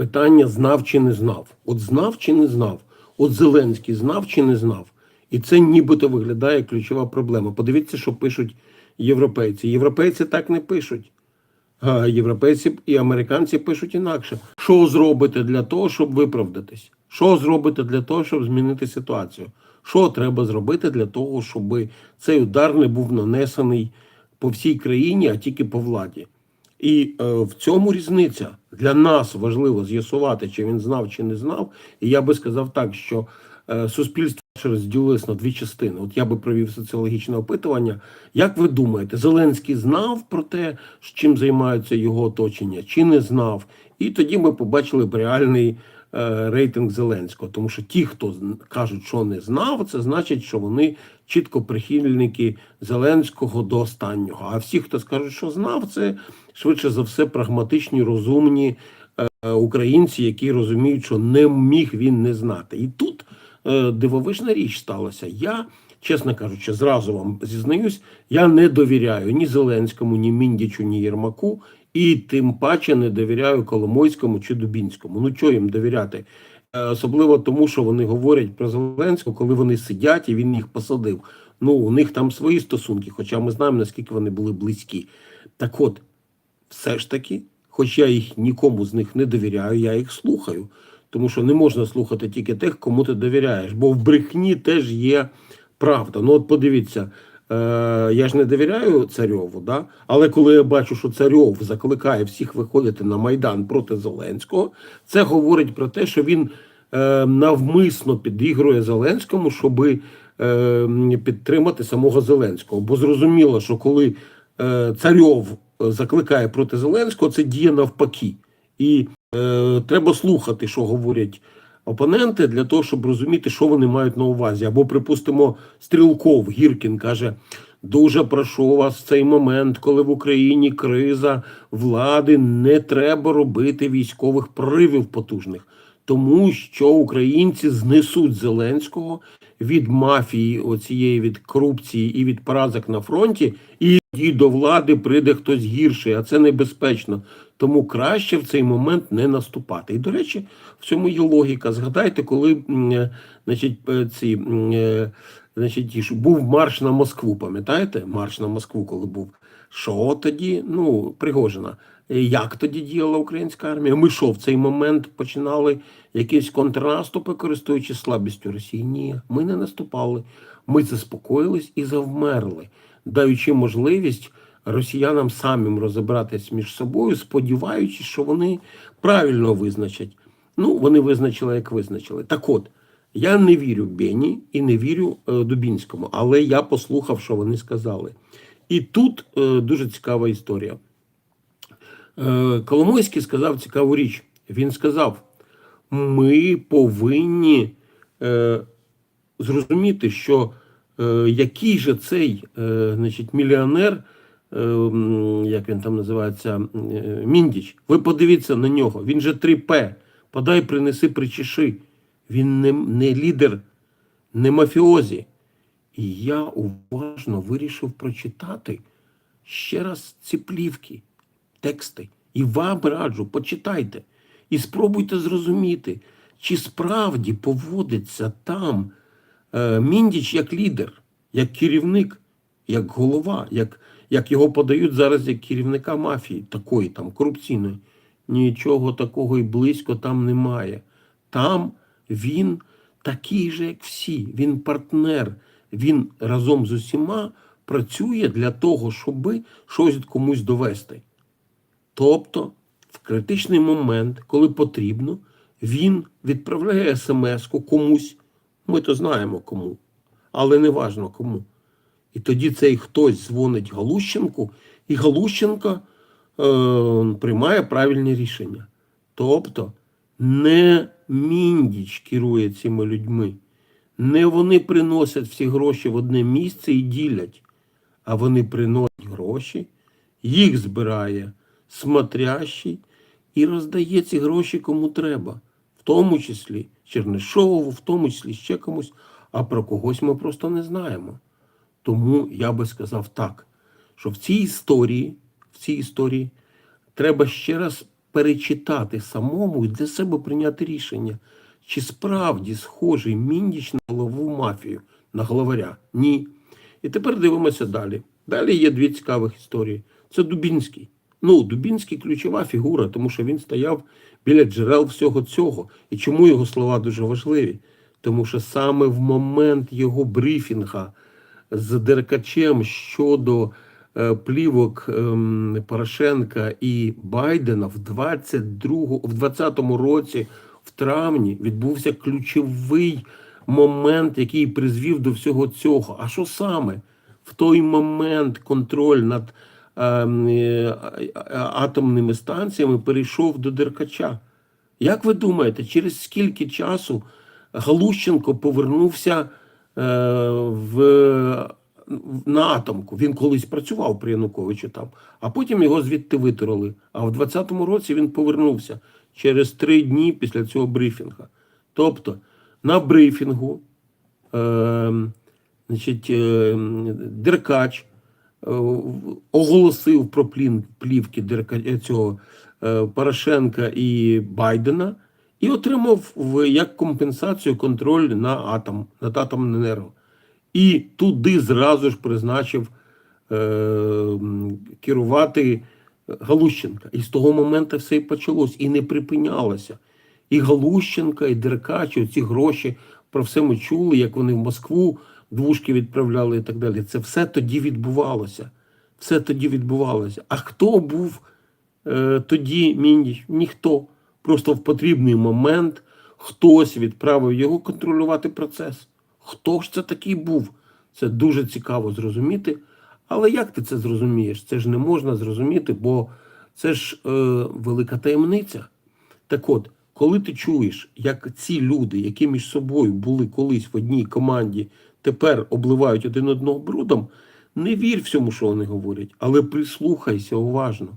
питання знав чи не знав. От знав чи не знав. От Зеленський знав чи не знав. І це нібито виглядає ключова проблема. Подивіться, що пишуть європейці. Європейці так не пишуть. А європейці і американці пишуть інакше. Що зробите для того, щоб виправдатись? Що зробите для того, щоб змінити ситуацію? Що треба зробити для того, щоб цей удар не був нанесений по всій країні, а тільки по владі? І е, в цьому різниця для нас важливо з'ясувати, чи він знав, чи не знав. І я би сказав так, що е, суспільство розділилось на дві частини. От я би провів соціологічне опитування. Як ви думаєте, Зеленський знав про те, чим займаються його оточення, чи не знав? І тоді ми побачили б реальний рейтинг Зеленського. Тому що ті, хто кажуть, що не знав, це значить, що вони чітко прихильники Зеленського до останнього. А всі, хто скажуть, що знав, це швидше за все прагматичні, розумні е, українці, які розуміють, що не міг він не знати. І тут е, дивовижна річ сталася. Я, чесно кажучи, зразу вам зізнаюсь, я не довіряю ні Зеленському, ні Міндічу, ні Єрмаку, і тим паче не довіряю Коломойському чи Дубінському. Ну чого їм довіряти? Е, Особливо тому, що вони говорять про Зеленського, коли вони сидять і він їх посадив. Ну, у них там свої стосунки, хоча ми знаємо, наскільки вони були близькі. Так от, все ж таки, хоч я їх нікому з них не довіряю, я їх слухаю. Тому що не можна слухати тільки тих, кому ти довіряєш, бо в брехні теж є правда. Ну, от подивіться, я ж не довіряю царьову, да? але коли я бачу, що царьов закликає всіх виходити на Майдан проти Зеленського, це говорить про те, що він е, навмисно підігрує Зеленському, щоби е, підтримати самого Зеленського. Бо зрозуміло, що коли е, царьов е, закликає проти Зеленського, це діє навпаки. І е, треба слухати, що говорять опоненти, для того, щоб розуміти, що вони мають на увазі. Або, припустимо, Стрілков Гіркін каже: дуже прошу вас в цей момент, коли в Україні криза влади, не треба робити військових проривів потужних, тому що українці знесуть Зеленського від мафії, оцієї від корупції і від поразок на фронті, і до влади прийде хтось гірший, а це небезпечно. Тому краще в цей момент не наступати. І, до речі, в цьому є логіка. Згадайте, коли е, значить, е, ці, е, значить, був марш на Москву, пам'ятаєте? Марш на Москву, коли був. Що тоді? Ну, Пригожина. Як тоді діяла українська армія? Ми що в цей момент починали якісь контрнаступи, користуючись слабістю Росії? Ні, ми не наступали. Ми заспокоїлись і завмерли, даючи можливість росіянам самим розібратись між собою, сподіваючись, що вони правильно визначать. Ну, вони визначили, як визначили. Так от, я не вірю Бені і не вірю е, Дубінському, але я послухав, що вони сказали. І тут е, дуже цікава історія. Е, Коломойський сказав цікаву річ. Він сказав: ми повинні зрозуміти, що який же цей значить, мільйонер, як він там називається, е, Міндіч, ви подивіться на нього, він же 3П. Подай, принеси, причеши. Він не, не лідер, не мафіозі. І я уважно вирішив прочитати ще раз ці плівки, тексти. І вам раджу, почитайте і спробуйте зрозуміти, чи справді поводиться там е, Міндіч як лідер, як керівник, як голова, як, як його подають зараз як керівника мафії, такої там корупційної. Нічого такого і близько там немає. Там він такий же, як всі. Він партнер. Він разом з усіма працює для того, щоб щось комусь довести. Тобто, в критичний момент, коли потрібно, він відправляє смс-ку комусь. Ми то знаємо кому, але не важно кому. І тоді цей хтось дзвонить Галущенку, і Галущенко е, приймає правильні рішення. Тобто не міндіч керує цими людьми, не вони приносять всі гроші в одне місце і ділять, а вони приносять гроші, їх збирає смотрящий і роздає ці гроші кому треба, в тому числі Чернишову, в тому числі ще комусь, а про когось ми просто не знаємо. Тому я би сказав так, що в цій історії, в цій історії треба ще раз перечитати самому і для себе прийняти рішення, чи справді схожий Міндіч на голову мафію, на главаря? Ні. І тепер дивимося далі. Далі є дві цікавих історії. Це Дубінський. Ну, Дубінський ключова фігура, тому що він стояв біля джерел всього цього. І чому його слова дуже важливі? Тому що саме в момент його брифінга з Деркачем щодо е, плівок ем, Порошенка і Байдена в 22, в 20-му році, в травні, відбувся ключовий момент, який призвів до всього цього. А що саме? В той момент контроль над ем, е, атомними станціями перейшов до Деркача. Як ви думаєте, через скільки часу Галущенко повернувся в, на атомку? Він колись працював при Януковичу там, а потім його звідти витирали. А в 20-му році він повернувся через три дні після цього брифінга. Тобто на брифінгу е, значить, е, Деркач е, оголосив про плін, плівки Дерка, е, цього е, Порошенка і Байдена і отримав як компенсацію контроль на атом, над атомненерго. І туди зразу ж призначив е, керувати Галущенка. І з того моменту все і почалось, і не припинялося. І Галущенка, і Деркач, ці гроші про все ми чули, як вони в Москву двушки відправляли і так далі. Це все тоді відбувалося. Все тоді відбувалося. А хто був е, тоді Міндіч? Ніхто. Просто в потрібний момент хтось відправив його контролювати процес. Хто ж це такий був? Це дуже цікаво зрозуміти. Але як ти це зрозумієш? Це ж не можна зрозуміти, бо це ж е, велика таємниця. Так от, коли ти чуєш, як ці люди, які між собою були колись в одній команді, тепер обливають один одного брудом, не вір всьому, що вони говорять, але прислухайся уважно.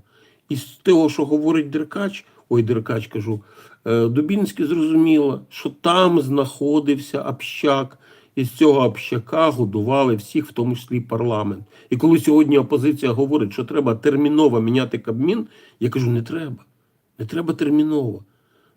І з того, що говорить Деркач, ой, Деркач кажу, е, Дубінський зрозуміло, що там знаходився общак, і з цього общака годували всіх, в тому числі парламент. І коли сьогодні опозиція говорить, що треба терміново міняти Кабмін, я кажу, не треба. Не треба терміново.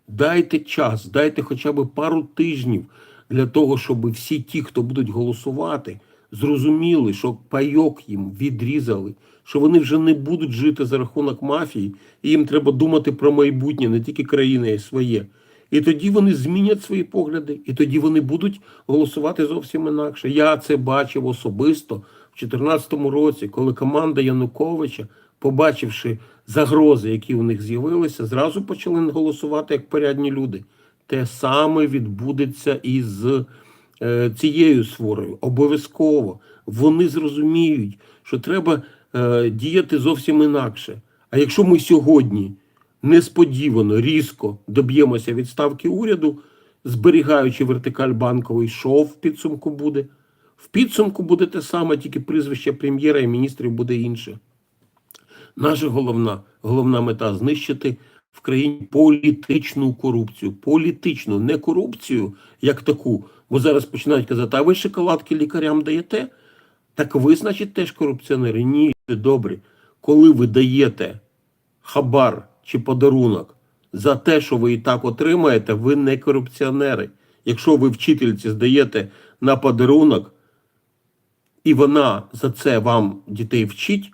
Дайте час, дайте хоча б пару тижнів для того, щоб всі ті, хто будуть голосувати, зрозуміли, що пайок їм відрізали, що вони вже не будуть жити за рахунок мафії, і їм треба думати про майбутнє, не тільки країни, а й своє. І тоді вони змінять свої погляди, і тоді вони будуть голосувати зовсім інакше. Я це бачив особисто в 2014 році, коли команда Януковича, побачивши загрози, які у них з'явилися, зразу почали голосувати як порядні люди. Те саме відбудеться і з цією сворою. Обов'язково вони зрозуміють, що треба е, діяти зовсім інакше. А якщо ми сьогодні несподівано, різко доб'ємося відставки уряду, зберігаючи вертикаль банковий, що в підсумку буде? В підсумку буде те саме, тільки прізвище прем'єра і міністрів буде інше. Наша головна, головна мета знищити в країні політичну корупцію. Політичну, не корупцію як таку. Бо зараз починають казати, а ви шоколадки лікарям даєте? Так ви, значить, теж корупціонери. Ні, добре. Коли ви даєте хабар чи подарунок за те, що ви і так отримаєте, ви не корупціонери. Якщо ви вчительці здаєте на подарунок, і вона за це вам дітей вчить,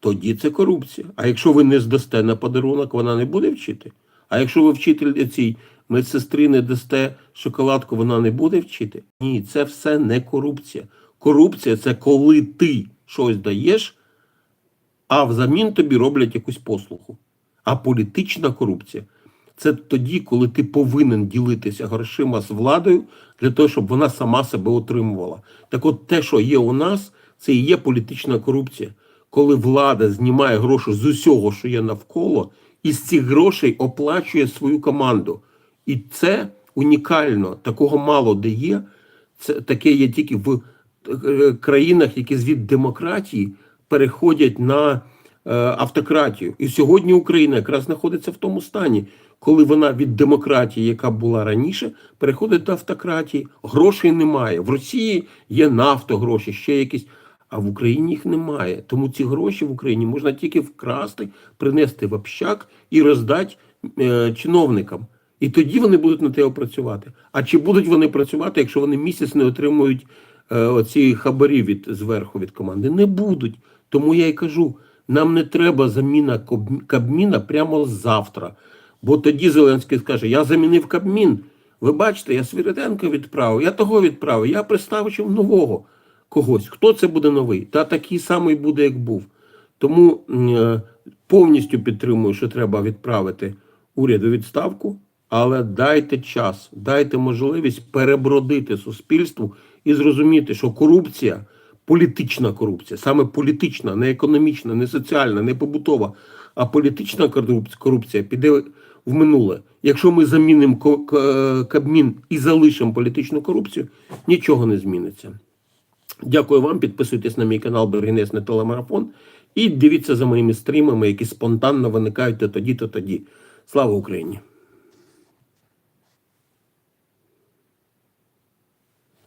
тоді це корупція. А якщо ви не здасте на подарунок, вона не буде вчити. А якщо ви вчитель цій медсестри не дасте шоколадку, вона не буде вчити. Ні, це все не корупція. Корупція це коли ти щось даєш, а взамін тобі роблять якусь послугу. А політична корупція це тоді, коли ти повинен ділитися грошима з владою для того, щоб вона сама себе отримувала. Так от те, що є у нас, це і є політична корупція. Коли влада знімає гроші з усього, що є навколо, і з цих грошей оплачує свою команду. І це унікально, такого мало де є. Це таке є тільки в е, країнах, які звід демократії переходять на е, автократію. І сьогодні Україна якраз знаходиться в тому стані, коли вона від демократії, яка була раніше, переходить до автократії. Грошей немає. В Росії є нафтогроші, ще якісь. А в Україні їх немає. Тому ці гроші в Україні можна тільки вкрасти, принести в общак і роздати е, чиновникам. І тоді вони будуть на тебе працювати. А чи будуть вони працювати, якщо вони місяць не отримують е, оці хабарі від зверху від команди? Не будуть. Тому я й кажу: нам не треба заміна Кабміна прямо завтра. Бо тоді Зеленський скаже: Я замінив Кабмін. Ви бачите, я Свириденко відправив, я того відправив, я представив нового когось. Хто це буде новий? Та такий самий буде, як був. Тому е, повністю підтримую, що треба відправити уряд у відставку, але дайте час, дайте можливість перебродити суспільству і зрозуміти, що корупція, політична корупція, саме політична, не економічна, не соціальна, не побутова, а політична корупція, піде в минуле. Якщо ми замінимо Кабмін і залишимо політичну корупцію, нічого не зміниться. Дякую вам. Підписуйтесь на мій канал Бергінес на телемарафон і дивіться за моїми стрімами, які спонтанно виникають то тоді, то тоді. Слава Україні!